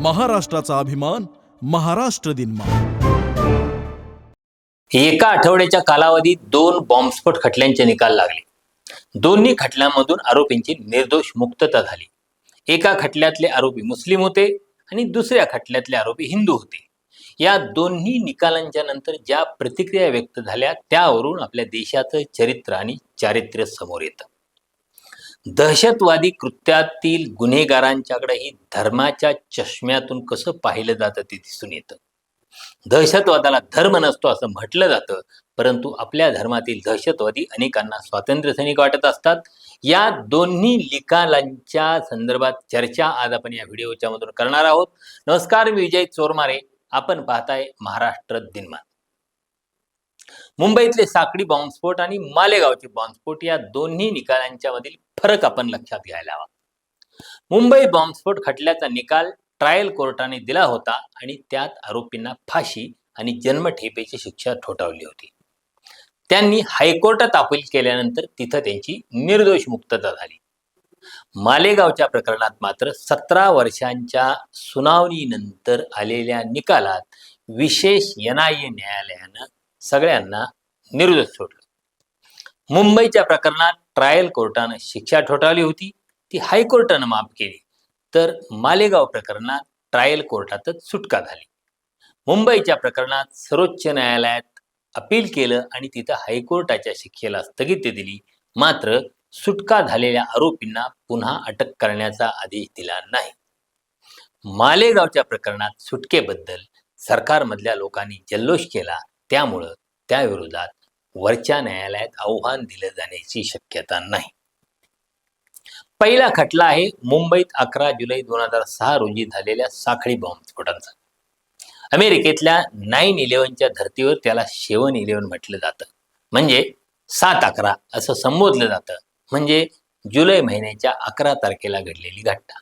महाराष्ट्राचा अभिमान महाराष्ट्र दिन एका आठवड्याच्या कालावधीत दोन बॉम्बस्फोट खटल्यांचे निकाल लागले. दोन्ही खटल्यांमधून आरोपींची निर्दोष मुक्तता झाली. एका खटल्यातले आरोपी मुस्लिम होते आणि दुसऱ्या खटल्यातले आरोपी हिंदू होते. या दोन्ही निकालांच्या नंतर ज्या प्रतिक्रिया व्यक्त झाल्या त्यावरून आपल्या देशाचं चरित्र आणि चारित्र्य समोर येतं. दहशतवादी कृत्यातील गुन्हेगारांच्याकडेही धर्माच्या चष्म्यातून कसं पाहिलं जातं ते दिसून येतं. दहशतवादाला धर्म नसतो असं म्हटलं जातं परंतु आपल्या धर्मातील दहशतवादी अनेकांना स्वातंत्र्य सैनिक वाटत असतात. या दोन्ही निकालांच्या संदर्भात चर्चा आज आपण या व्हिडिओच्या मधून करणार आहोत. नमस्कार मी विजय चोरमारे. आपण पाहताय महाराष्ट्र दिनमान. मुंबईतले साखळी बॉम्बस्फोट आणि मालेगावचे बॉम्बस्फोट या दोन्ही निकालांच्या मधील फरक आपण लक्षात घ्यायला हवा. मुंबई बॉम्बस्फोट खटल्याचा निकाल ट्रायल कोर्टाने दिला होता आणि त्यात आरोपींना फाशी आणि जन्मठेपेची शिक्षा ठोठावली होती. त्यांनी हायकोर्टात अपील केल्यानंतर तिथं त्यांची निर्दोष मुक्तता झाली. मालेगावच्या प्रकरणात मात्र सतरा वर्षांच्या सुनावणीनंतर आलेल्या निकालात विशेष एन आय ए न्यायालयानं सगळ्यांना निर्दोष सोडलं मुंबईच्या प्रकरणात ट्रायल कोर्टानं शिक्षा ठोठावली होती. ती हायकोर्टानं माफ केली. तर मालेगाव प्रकरणात ट्रायल कोर्टातच सुटका झाली. मुंबईच्या प्रकरणात सर्वोच्च न्यायालयात अपील केलं आणि तिथं हायकोर्टाच्या शिक्षेला स्थगिती दिली. मात्र सुटका झालेल्या आरोपींना पुन्हा अटक करण्याचा आदेश दिला नाही. मालेगावच्या प्रकरणात सुटकेबद्दल सरकारमधल्या लोकांनी जल्लोष केला. त्यामुळं त्याविरोधात वरच्या न्यायालयात आव्हान दिलं जाण्याची शक्यता नाही. पहिला खटला आहे मुंबईत अकरा जुलै दोन हजार सहा रोजी झालेल्या साखळी बॉम्बस्फोटांचा अमेरिकेतल्या नाईन इलेव्हनच्या धर्तीवर त्याला शेवन इलेव्हन म्हटलं जातं. म्हणजे सात अकरा असं संबोधलं जातं. म्हणजे जुलै महिन्याच्या अकरा तारखेला घडलेली घटना.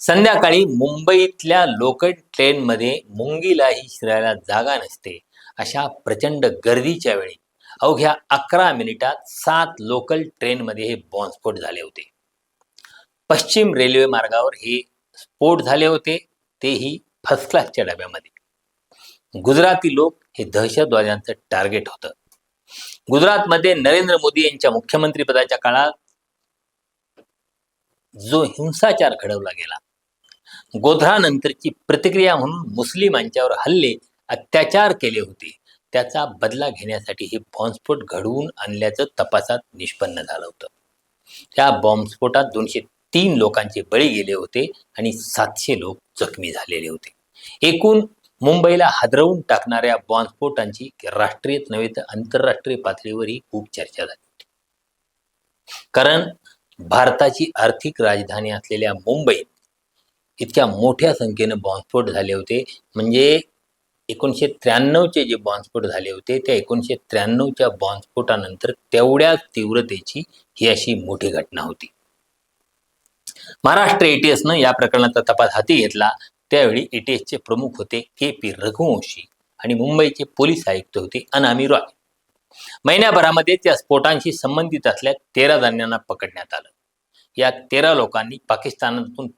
संध्याकाळी मुंबईतल्या लोकल ट्रेनमध्ये मुंगीलाही शिरायला जागा नसते. अशा प्रचंड गर्दीच्या वेळी अवघ्या अकरा मिनिटात सात लोकल ट्रेनमध्ये हे बॉम्बस्फोट झाले होते. पश्चिम रेल्वे मार्गावर हे स्फोट झाले होते तेही फर्स्ट क्लासच्या डब्यामध्ये. गुजराती लोक हे दहशतवाद्यांचं टार्गेट होतं. गुजरातमध्ये नरेंद्र मोदी यांच्या मुख्यमंत्रीपदाच्या काळात जो हिंसाचार घडवला गेला गोधरानंतरची प्रतिक्रिया म्हणून मुस्लिमांच्यावर हल्ले अत्याचार केले होते. त्याचा बदला घेण्यासाठी हे बॉम्बस्फोट घडवून आणल्याचं तपासात निष्पन्न झालं होतं. त्या बॉम्बस्फोटात दोनशे तीन लोकांचे बळी गेले होते आणि सातशे लोक जखमी झालेले होते. एकूण मुंबईला हादरवून टाकणाऱ्या बॉम्बस्फोटांची राष्ट्रीय नव्हे तर आंतरराष्ट्रीय पातळीवरही खूप चर्चा झाली कारण भारताची आर्थिक राजधानी असलेल्या मुंबईत इतक्या मोठ्या संख्येने बॉम्बस्फोट झाले होते. म्हणजे एकोणीसशे त्र्याण्णवचे जे बॉम्बस्फोट झाले होते त्या एकोणीसशे त्र्याण्णवच्या बॉम्बस्फोटानंतर तेवढ्याच तीव्रतेची ही अशी मोठी घटना होती. महाराष्ट्र एटीएसनं या प्रकरणाचा तपास हाती घेतला. त्यावेळी एटीएसचे प्रमुख होते के पी रघुवंशी आणि मुंबईचे पोलीस आयुक्त होते अनामी रॉय. महिन्याभरामध्ये त्या स्फोटांशी संबंधित असल्या तेरा जणांना पकडण्यात आलं. या तेरा लोकांनी पाकिस्तानातून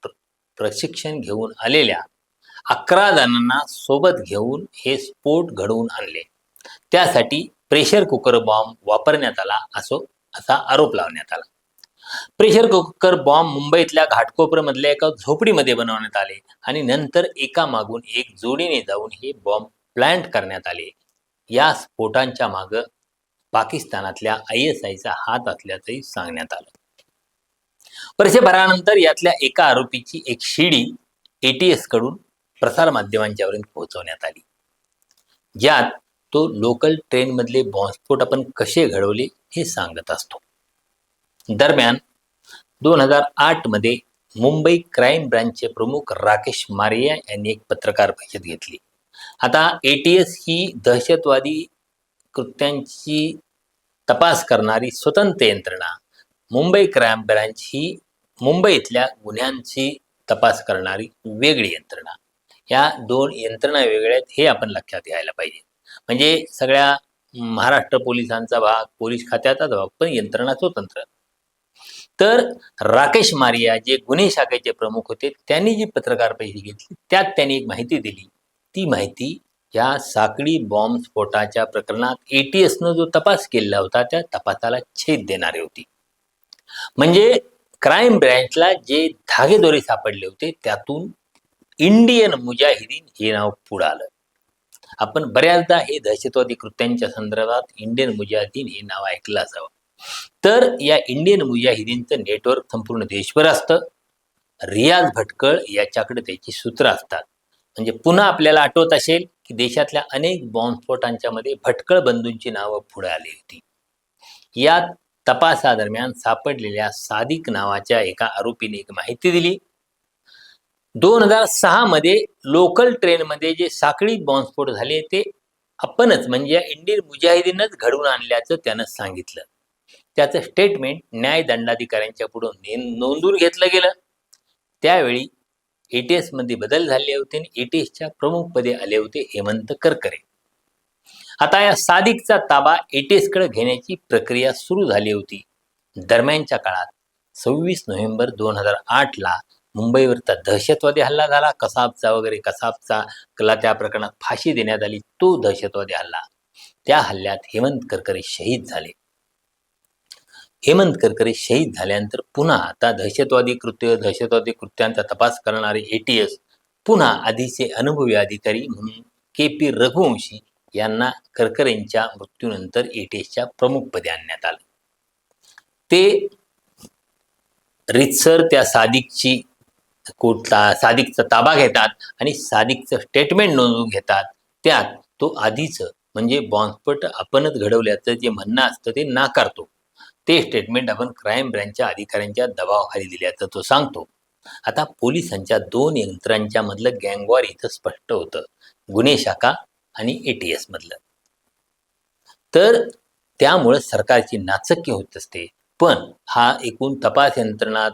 प्रशिक्षण घेऊन आलेल्या अकरा जणांना सोबत घेऊन हे स्फोट घडवून आणले. त्यासाठी प्रेशर कुकर बॉम्ब वापरण्यात आला असो असा आरोप लावण्यात आला. प्रेशर कुकर बॉम्ब मुंबईतल्या घाटकोपरमधल्या एका झोपडीमध्ये बनवण्यात आले आणि नंतर एका मागून एक जोडीने जाऊन हे बॉम्ब प्लांट करण्यात आले. या स्फोटांच्या माग पाकिस्तानातल्या आय एस आयचा हात असल्याचंही सांगण्यात आलं. वर्षभरानंतर यातल्या एका आरोपीची एक शिडी एटीएसकडून प्रसारमाध्यमांच्यावरून पोहोचवण्यात आली. ज्यात तो लोकल ट्रेनमधले बॉम्बस्फोट आपण कसे घडवले हे सांगत असतो. दरम्यान दोन हजार आठमध्ये मुंबई क्राईम ब्रँचचे प्रमुख राकेश मारिया यांनी एक पत्रकार परिषद घेतली. आता एटीएस ही दहशतवादी कृत्यांची तपास करणारी स्वतंत्र यंत्रणा मुंबई क्राईम ब्रँच ही मुंबईतल्या गुन्ह्यांची तपास करणारी वेगळी यंत्रणा. या दोन यंत्रणा वेगळ्या आहेत हे आपण लक्षात घ्यायला पाहिजे. म्हणजे सगळ्या महाराष्ट्र पोलिसांचा भाग पोलीस खात्याचाच भाग पण यंत्रणा स्वतंत्र. तर राकेश मारिया जे गुन्हे शाखेचे प्रमुख होते त्यांनी जी पत्रकार परिषद घेतली त्यात त्यांनी एक माहिती दिली. ती माहिती या साकडी बॉम्ब स्फोटाच्या प्रकरणात एटीएसनं जो तपास केलेला होता त्या तपासाला छेद देणारी होती. म्हणजे क्राईम ब्रँचला जे धागेदोरे सापडले होते त्यातून इंडियन मुजाहिदीन हे नाव पुढं आलं. आपण बऱ्याचदा हे दहशतवादी कृत्यांच्या संदर्भात इंडियन मुजाहिदीन हे नाव ऐकलं असावं. तर या इंडियन मुजाहिदीनचं नेटवर्क संपूर्ण देशभर असतं. रियाज भटकळ याच्याकडे त्याची सूत्र असतात. म्हणजे पुन्हा आपल्याला आठवत असेल की देशातल्या अनेक बॉम्बस्फोटांच्या मध्ये भटकळ बंधूंची नावं पुढे आली होती. यात तपासादरम्यान सापडलेल्या सादिक नावाच्या एका आरोपीने एक माहिती दिली. दोन हजार सहा मध्ये लोकल ट्रेनमध्ये जे साखळी बॉम्बस्फोट झाले ते आपणच म्हणजे इंडियन मुजाहिदीनच घडवून आणल्याचं त्यानं सांगितलं. त्याचं स्टेटमेंट न्याय दंडाधिकाऱ्यांच्या पुढे नोंदून घेतलं गेलं. त्यावेळी एटीएसमध्ये बदल झाले होते आणि एटीएसच्या प्रमुखपदी आले होते हेमंत करकरे. आता या सादिकचा ताबा एटीएसकडे घेण्याची प्रक्रिया सुरू झाली होती. दरम्यानच्या काळात सव्वीस नोव्हेंबर दोन हजार आठ ला मुंबईवरचा दहशतवादी हल्ला झाला. कसाबचा वगैरे कसाबचा कला त्या प्रकरणात फाशी देण्यात आली. तो दहशतवादी हल्ला. त्या हल्ल्यात हेमंत करकरे शहीद झाले. हेमंत करकरे शहीद झाल्यानंतर पुन्हा आता दहशतवादी कृत्य दहशतवादी कृत्यांचा तपास करणारे एटीएस पुन्हा आधीचे अनुभवी अधिकारी म्हणून के पी रघुवंशी यांना करकरेंच्या मृत्यूनंतर एटीएसच्या प्रमुखपदी आणण्यात आलं. ते रितसर त्या सादिकची कोटला सादिकचा ताबा घेतात आणि सादिकचं स्टेटमेंट नोंदवून घेतात. त्यात तो आधीचं म्हणजे बॉम्बस्फोट आपणच घडवल्याचं जे म्हणणं असतं ते नाकारतो. ते स्टेटमेंट आपण क्राईम ब्रँचच्या अधिकाऱ्यांच्या दबावाखाली दिल्याचं तो सांगतो. आता पोलिसांच्या दोन यंत्रांच्या मधलं गँगवॉर इथं स्पष्ट होतं. गुन्हे शाखा आणि ए टी मधलं. तर त्यामुळे सरकारची नाचक्य होत असते. पण हा एकूण तपास यंत्रणा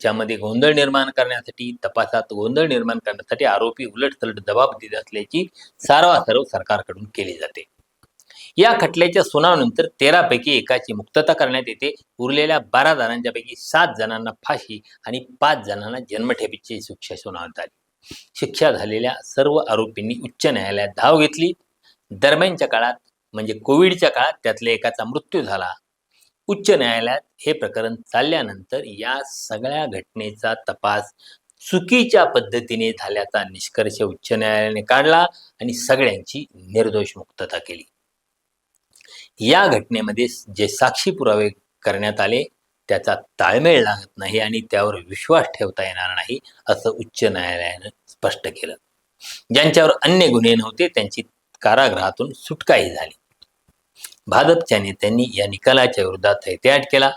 ज्यामध्ये गोंधळ निर्माण करण्यासाठी तपासात गोंधळ निर्माण करण्यासाठी आरोपी उलटसलट जबाब देत असल्याची सारवासारव सरकारकडून केली जाते. या खटल्याच्या सुनावणीनंतर तेरापैकी एकाची मुक्तता करण्यात येते. उरलेल्या बारा जणांच्या पैकी सात जणांना फाशी आणि पाच जणांना जन्मठेपीची शिक्षा सुनावण्यात आली. शिक्षा झालेल्या सर्व आरोपींनी उच्च न्यायालयात धाव घेतली. दरम्यानच्या काळात म्हणजे कोविडच्या काळात त्यातल्या एकाचा मृत्यू झाला. उच्च न्यायालयात हे प्रकरण चालल्यानंतर या सगळ्या घटनेचा तपास चुकीच्या पद्धतीने झाल्याचा निष्कर्ष उच्च न्यायालयाने काढला आणि सगळ्यांची निर्दोष मुक्तता केली. या घटनेमध्ये जे साक्षी पुरावे करण्यात आले त्याचा ताळमेळ लागत नाही आणि त्यावर विश्वास ठेवता येणार नाही असं उच्च न्यायालयानं स्पष्ट केलं. ज्यांच्यावर अन्य गुन्हे नव्हते त्यांची कारागृहातून सुटकाही झाली. भाजपच्या नेत्यांनी या निकालाच्या विरोधात एहतियाट केला.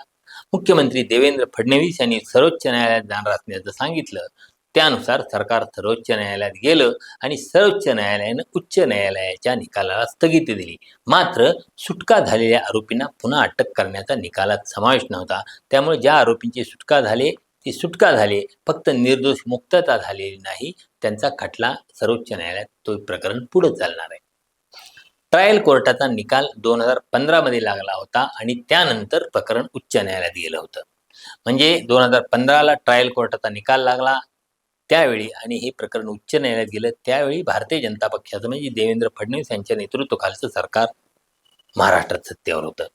मुख्यमंत्री देवेंद्र फडणवीस यांनी सर्वोच्च न्यायालयात जाणार असल्याचं सांगितलं. त्यानुसार सरकार सर्वोच्च न्यायालयात गेलं आणि सर्वोच्च न्यायालयानं उच्च न्यायालयाच्या निकालाला स्थगिती दिली. मात्र सुटका झालेल्या आरोपींना पुन्हा अटक करण्याचा निकालात समावेश नव्हता. त्यामुळे ज्या आरोपींची सुटका झाले ती सुटका झाली. फक्त निर्दोष मुक्तता झालेली नाही. त्यांचा खटला सर्वोच्च न्यायालयात तो प्रकरण पुढे चालणार आहे. ट्रायल कोर्टाचा निकाल दोन हजार पंधरामध्ये लागला होता आणि त्यानंतर प्रकरण उच्च न्यायालयात गेलं होतं. म्हणजे दोन हजार पंधराला ट्रायल कोर्टाचा निकाल लागला त्यावेळी आणि हे प्रकरण उच्च न्यायालयात गेलं त्यावेळी भारतीय जनता पक्षाचं म्हणजे देवेंद्र फडणवीस यांच्या नेतृत्वाखालचं सरकार महाराष्ट्रात सत्तेवर होतं.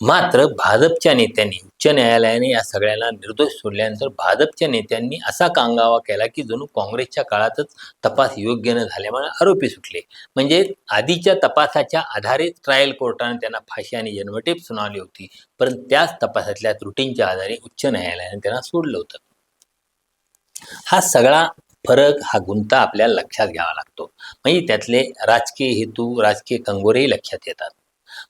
मात्र भाजपच्या नेत्यांनी उच्च न्यायालयाने या सगळ्यांना निर्दोष सोडल्यानंतर भाजपच्या नेत्यांनी असा कांगावा केला की जणू काँग्रेसच्या काळातच तपास योग्य न झाल्यामुळे आरोपी सुटले. म्हणजे आधीच्या तपासाच्या आधारे ट्रायल कोर्टाने त्यांना फाशी आणि जन्मठेप सुनावली होती. परंतु त्याच तपासातल्या त्रुटींच्या आधारे उच्च न्यायालयाने त्यांना सोडलं होतं. हा सगळा फरक हा गुंता आपल्याला लक्षात घ्यावा लागतो. म्हणजे त्यातले राजकीय हेतू राजकीय कंगोरेही लक्षात येतात.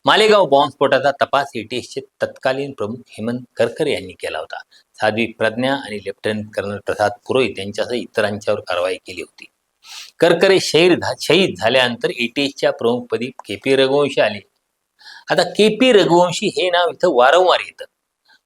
मालेगाव बॉम्बस्फोटाचा तपास एटीएसचे तत्कालीन प्रमुख हेमंत करकरे यांनी केला होता. साध्वी प्रज्ञा आणि लेफ्टनंट कर्नल प्रसाद पुरोहित यांच्यासह इतरांच्यावर कारवाई केली होती. करकरे शहीद शहीद झाल्यानंतर एटीएसच्या प्रमुखपदी के पी रघुवंशी आले. आता के पी रघुवंशी हे नाव इथं वारंवार येतं.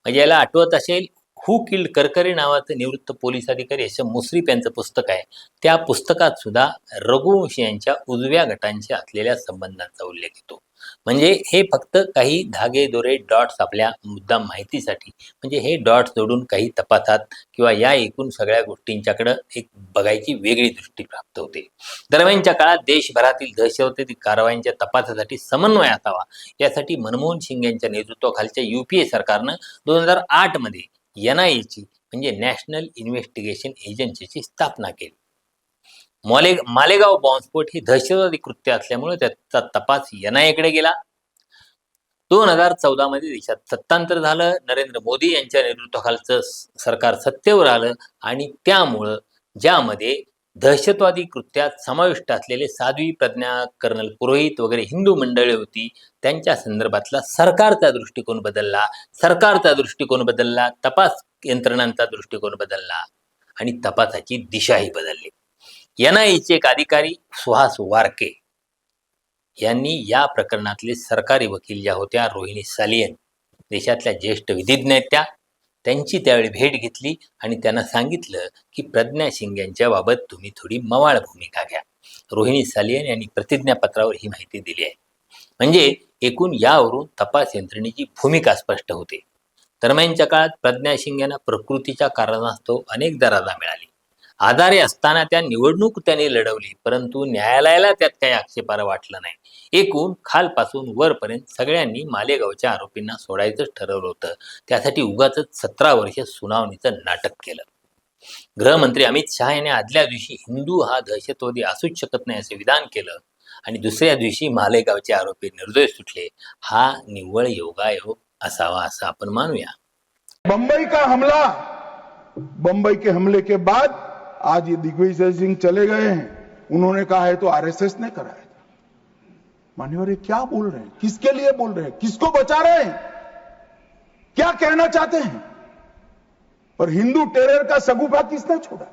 म्हणजे याला आठवत असेल हू किल्ड करकरे नावाचं निवृत्त पोलीस अधिकारी यशम मुश्रीफ यांचं पुस्तक आहे. त्या पुस्तकात सुद्धा रघुवंशी यांच्या उजव्या गटांशी असलेल्या संबंधांचा उल्लेख येतो. म्हणजे हे फक्त काही धागे दोरे डॉट्स आपल्या मुद्दाम माहितीसाठी म्हणजे हे डॉट्स जोडून काही तपासात किंवा या एकूण सगळ्या गोष्टींच्याकडं एक बघायची वेगळी दृष्टी प्राप्त होते. दरम्यानच्या काळात देशभरातील दहशतवादी कारवायांच्या तपासासाठी समन्वय असावा यासाठी मनमोहन सिंग यांच्या नेतृत्वाखालच्या युपीए सरकारनं दोन हजार आठमध्ये एन आय एची म्हणजे नॅशनल इन्व्हेस्टिगेशन एजन्सीची स्थापना केली. माले मालेगाव बॉम्बस्फोट ही दहशतवादी कृत्य असल्यामुळे त्याचा तपास एन आय एकडे गेला. दोन हजार चौदा मध्ये देशात सत्तांतर झालं नरेंद्र मोदी यांच्या नेतृत्वाखालचं सरकार सत्तेवर आलं आणि त्यामुळं ज्यामध्ये दहशतवादी कृत्यात समाविष्ट असलेले साध्वी प्रज्ञा कर्नल पुरोहित वगैरे हिंदू मंडळी होती त्यांच्या संदर्भातला सरकारचा दृष्टिकोन बदलला सरकारचा दृष्टिकोन बदलला तपास यंत्रणांचा दृष्टिकोन बदलला आणि तपासाची दिशाही बदलली. एन आय एचे एक अधिकारी सुहास वारके यांनी या प्रकरणातले सरकारी वकील ज्या होत्या रोहिणी सालियन देशातल्या ज्येष्ठ विधिज्ञ आहेत त्या त्यांची त्यावेळी भेट घेतली आणि त्यांना सांगितलं की प्रज्ञा सिंग यांच्याबाबत तुम्ही थोडी मवाळ भूमिका घ्या. रोहिणी सालियन यांनी प्रतिज्ञापत्रावर ही माहिती दिली आहे. म्हणजे एकूण यावरून तपास यंत्रणेची भूमिका स्पष्ट होते. दरम्यानच्या काळात प्रज्ञा सिंग यांना प्रकृतीच्या कारणास्तव अनेकदा राजा मिळाली. आधारे असताना त्या निवडणूक त्यांनी लढवली परंतु न्यायालयाला त्यात काही आक्षेपार वाटलं नाही. एकूण खालपासून वरपर्यंत सगळ्यांनी मालेगावच्या आरोपींना सोडायचंच ठरवलं होतं. त्यासाठी उगाच सतरा वर्ष सुनावणीचं नाटक केलं. गृहमंत्री अमित शहा यांनी आदल्या दिवशी हिंदू हा दहशतवादी असूच शकत नाही असे विधान केलं आणि दुसऱ्या दिवशी मालेगावचे आरोपी निर्दोष सुटले. हा निव्वळ योगायोग असावा असं आपण मानूया. बंबई का हमला? बंबई के हमले के बाद आज ये दिग्विजय सिंह चले गए हैं। उन्होंने कहा है तो आरएसएस ने कराया था। मान्यवर क्या बोल रहे हैं? किसके लिए बोल रहे हैं? किसको बचा रहे हैं? क्या कहना चाहते हैं? पर हिंदू टेरर का सगुफा किसने छोड़ा?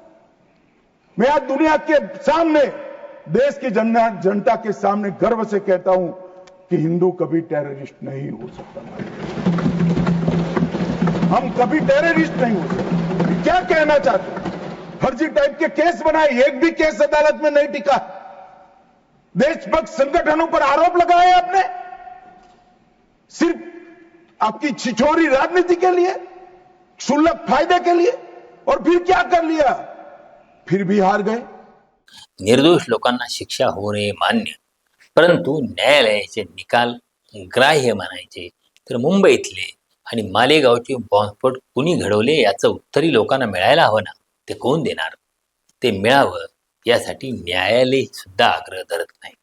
मैं आज दुनिया के सामने, देश की जनता जनता के सामने गर्व से कहता हूँ कि हिंदू कभी टेररिस्ट नहीं हो सकता। हम कभी टेररिस्ट नहीं हो सकते। क्या कहना चाहते हैं? फर्जी टाइप के केस बनाए एक भी केस अदालत में नहीं टिका। देशभक्त संगठनों पर आरोप लगाए आपने। सिर्फ आपकी छिछोरी राजनीति के लिए क्षुल्लक फायदे के लिए और फिर क्या कर लिया? फिर भी हार गए। निर्दोष लोकांना शिक्षा होणे मान्य परंतु न्यायालयाचे निकाल ग्राह्य मानायचे. तर मुंबईतले आणि मालेगावचे बॉम्बस्फोट कुणी घडवले याचं उत्तरी लोकांना मिळायला हवं ना? ते कोण देणार? ते मिळावं यासाठी न्यायालय सुद्धा आग्रह धरत नाही.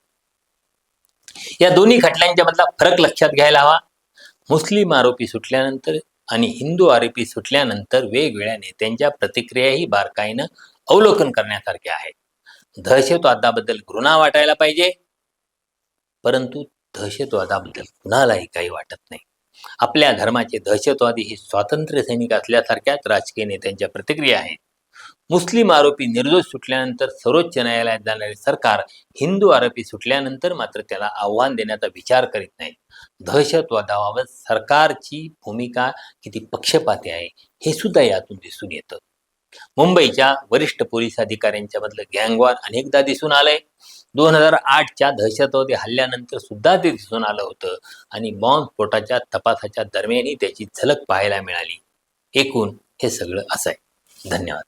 या दोन्ही खटल्यांच्या मधला फरक लक्षात घ्यायला हवा. मुस्लिम आरोपी सुटल्यानंतर आणि हिंदू आरोपी सुटल्यानंतर वेगवेगळ्या नेत्यांच्या प्रतिक्रियाही बारकाईनं अवलोकन करण्यासारख्या आहेत. दहशतवादाबद्दल घृणा वाटायला पाहिजे. परंतु दहशतवादाबद्दल कुणालाही काही वाटत नाही. आपल्या धर्माचे दहशतवादी हे स्वातंत्र्य सैनिक असल्यासारख्याच राजकीय नेत्यांच्या प्रतिक्रिया आहेत. मुस्लिम आरोपी निर्दोष सुटल्यानंतर सर्वोच्च न्यायालयात जाणारे सरकार हिंदू आरोपी सुटल्यानंतर मात्र त्याला आव्हान देण्याचा विचार करीत नाही. दहशतवादाबाबत सरकारची भूमिका किती पक्षपाती आहे हे सुद्धा यातून दिसून येतं. मुंबईच्या वरिष्ठ पोलीस अधिकाऱ्यांच्या मधलं गँगवार अनेकदा दिसून आलंय. दोन हजार आठच्या दहशतवादी हल्ल्यानंतर सुद्धा ते दिसून आलं होतं आणि बॉम्बस्फोटाच्या तपासाच्या दरम्यानही त्याची झलक पाहायला मिळाली. एकूण हे सगळं असं आहे. धन्यवाद.